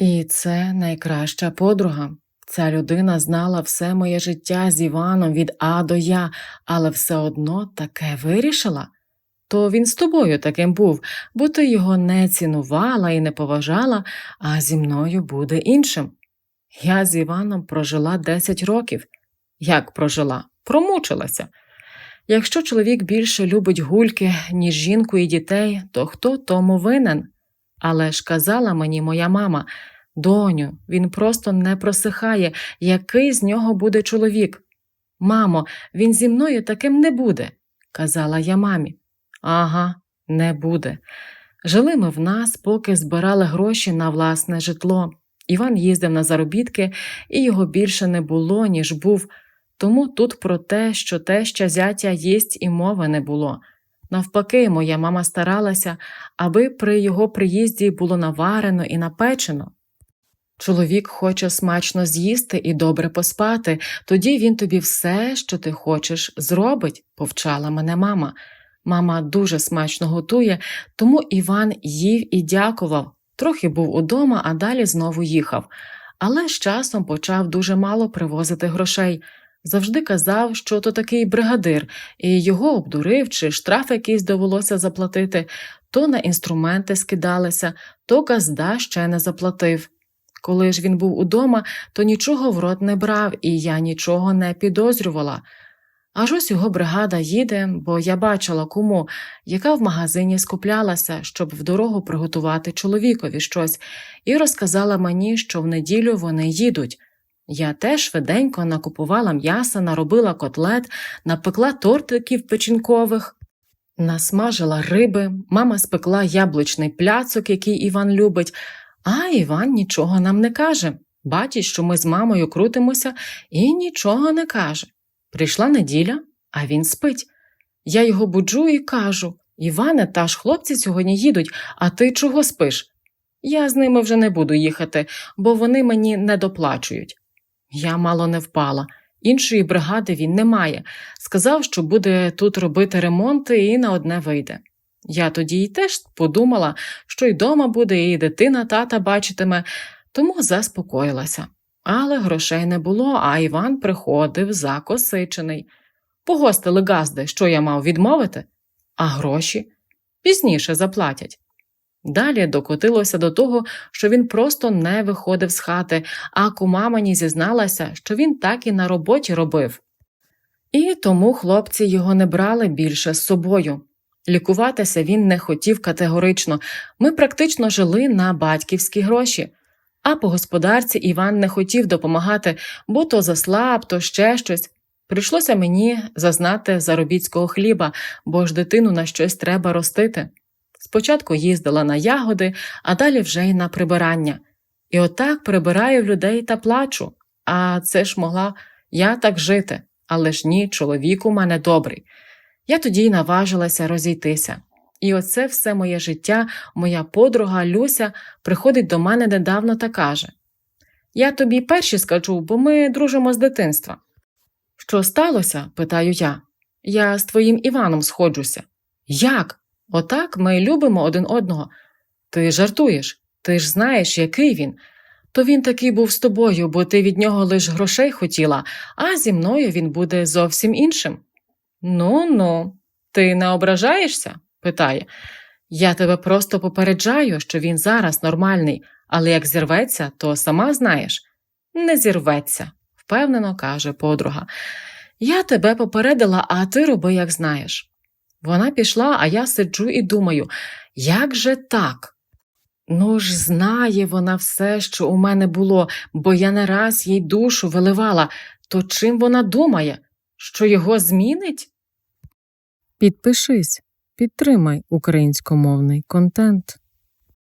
І це найкраща подруга. Ця людина знала все моє життя з Іваном від А до Я, але все одно таке вирішила. То він з тобою таким був, бо ти його не цінувала і не поважала, а зі мною буде іншим. Я з Іваном прожила 10 років. Як прожила? Промучилася. Якщо чоловік більше любить гульки, ніж жінку і дітей, то хто тому винен? Але ж казала мені моя мама, доню, він просто не просихає, який з нього буде чоловік. Мамо, він зі мною таким не буде, казала я мамі. Ага, не буде. Жили ми в нас, поки збирали гроші на власне житло. Іван їздив на заробітки, і його більше не було, ніж був. Тому тут про те, що теща зятя їсть і мови не було. Навпаки, моя мама старалася, аби при його приїзді було наварено і напечено. Чоловік хоче смачно з'їсти і добре поспати, тоді він тобі все, що ти хочеш, зробить, повчала мене мама. Мама дуже смачно готує, тому Іван їв і дякував. Трохи був удома, а далі знову їхав. Але з часом почав дуже мало привозити грошей. Завжди казав, що то такий бригадир, і його обдурив, чи штраф якийсь довелося заплатити, то на інструменти скидалися, то казда ще не заплатив. Коли ж він був удома, то нічого в рот не брав, і я нічого не підозрювала. Аж ось його бригада їде, бо я бачила кому, яка в магазині скуплялася, щоб в дорогу приготувати чоловікові щось, і розказала мені, що в неділю вони їдуть. Я теж швиденько накупувала м'яса, наробила котлет, напекла тортиків печінкових, насмажила риби, мама спекла яблучний пляцок, який Іван любить, а Іван нічого нам не каже. Бачить, що ми з мамою крутимося і нічого не каже. Прийшла неділя, а він спить. Я його буджу і кажу Іване, та ж хлопці сьогодні їдуть, а ти чого спиш? Я з ними вже не буду їхати, бо вони мені не доплачують. Я мало не впала. Іншої бригади він не має. Сказав, що буде тут робити ремонти і на одне вийде. Я тоді й теж подумала, що й дома буде, і дитина тата бачитиме, тому заспокоїлася. Але грошей не було, а Іван приходив закосичений. Погостили газди, що я мав відмовити, а гроші пізніше заплатять. Далі докотилося до того, що він просто не виходив з хати, а кума мені зізналася, що він так і на роботі робив. І тому хлопці його не брали більше з собою. Лікуватися він не хотів категорично, ми практично жили на батьківські гроші. А по господарці Іван не хотів допомагати, бо то заслаб, то ще щось. Прийшлося мені зазнати заробітського хліба, бо ж дитину на щось треба ростити. Спочатку їздила на ягоди, а далі вже й на прибирання. І отак прибираю в людей та плачу. А це ж могла я так жити, але ж ні, чоловік у мене добрий. Я тоді й наважилася розійтися. І оце все моє життя, моя подруга Люся приходить до мене недавно та каже: Я тобі перші скажу, бо ми дружимо з дитинства. Що сталося? питаю я. Я з твоїм Іваном сходжуся. Як? Отак ми любимо один одного. Ти жартуєш, ти ж знаєш, який він. То він такий був з тобою, бо ти від нього лиш грошей хотіла, а зі мною він буде зовсім іншим. Ну ну, ти не ображаєшся? питає. Я тебе просто попереджаю, що він зараз нормальний, але як зірветься, то сама знаєш. Не зірветься, впевнено каже подруга. Я тебе попередила, а ти роби, як знаєш. Вона пішла, а я сиджу і думаю, як же так? Ну ж, знає вона все, що у мене було, бо я не раз їй душу виливала, то чим вона думає, що його змінить? Підпишись, підтримай українськомовний контент.